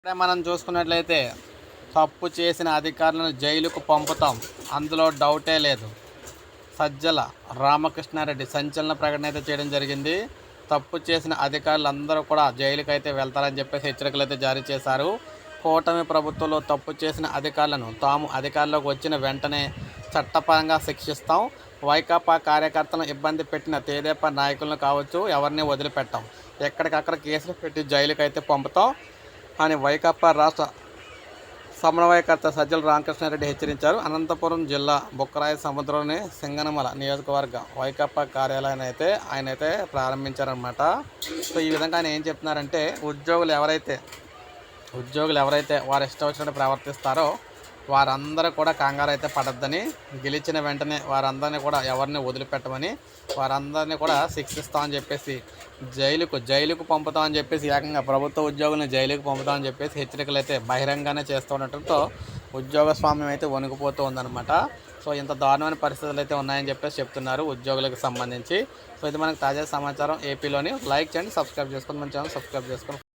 ఇప్పుడే మనం చూసుకున్నట్లయితే తప్పు చేసిన అధికారులను జైలుకు పంపుతాం. అందులో డౌటే లేదు. సజ్జల రామకృష్ణారెడ్డి సంచలన ప్రకటన అయితే చేయడం జరిగింది. తప్పు చేసిన అధికారులు అందరూ కూడా జైలుకు అయితే వెళ్తారని చెప్పేసి హెచ్చరికలు అయితే జారీ చేశారు. కూటమి ప్రభుత్వంలో తప్పు చేసిన అధికారులను తాము అధికారంలోకి వచ్చిన వెంటనే చట్టపరంగా శిక్షిస్తాం. వైకాపా కార్యకర్తలను ఇబ్బంది పెట్టిన తేదేపా నాయకులను కావచ్చు ఎవరిని వదిలిపెట్టాం. ఎక్కడికక్కడ కేసులు పెట్టి జైలుకు అయితే పంపుతాం. అని వైకాపా రాష్ట్ర సమన్వయకర్త సజ్జల రామకృష్ణారెడ్డి హెచ్చరించారు. అనంతపురం జిల్లా బుక్కరాయ సముద్రంలోని సింగనమల నియోజకవర్గ వైకాపా కార్యాలయాన్ని అయితే ఆయన అయితే ప్రారంభించారనమాట సో ఈ విధంగా ఆయన ఏం చెప్తున్నారంటే ఉద్యోగులు ఎవరైతే ఉద్యోగులు ఎవరైతే వారు ఇష్టం వచ్చినట్టు ప్రవర్తిస్తారో వారందరూ కూడా కంగారు అయితే పడద్దని గెలిచిన వెంటనే వారందరినీ కూడా ఎవరిని వదిలిపెట్టమని వారందరినీ కూడా శిక్షిస్తామని చెప్పేసి జైలుకు జైలుకు పంపుతామని చెప్పేసి ఏకంగా ప్రభుత్వ ఉద్యోగులను జైలుకు పంపుతామని చెప్పేసి హెచ్చరికలు అయితే బహిరంగానే చేస్తూ ఉండటంతో ఉద్యోగ స్వామ్యం అయితే వణికిపోతూ ఉందన్నమాట. సో ఇంత దారుణమైన పరిస్థితులు అయితే ఉన్నాయని చెప్పేసి చెప్తున్నారు ఉద్యోగులకు సంబంధించి. సో ఇది మనకు తాజా సమాచారం. ఏపీలోని లైక్ చేయండి సబ్స్క్రైబ్ చేసుకొని మన ఛానల్ సబ్స్క్రైబ్ చేసుకుని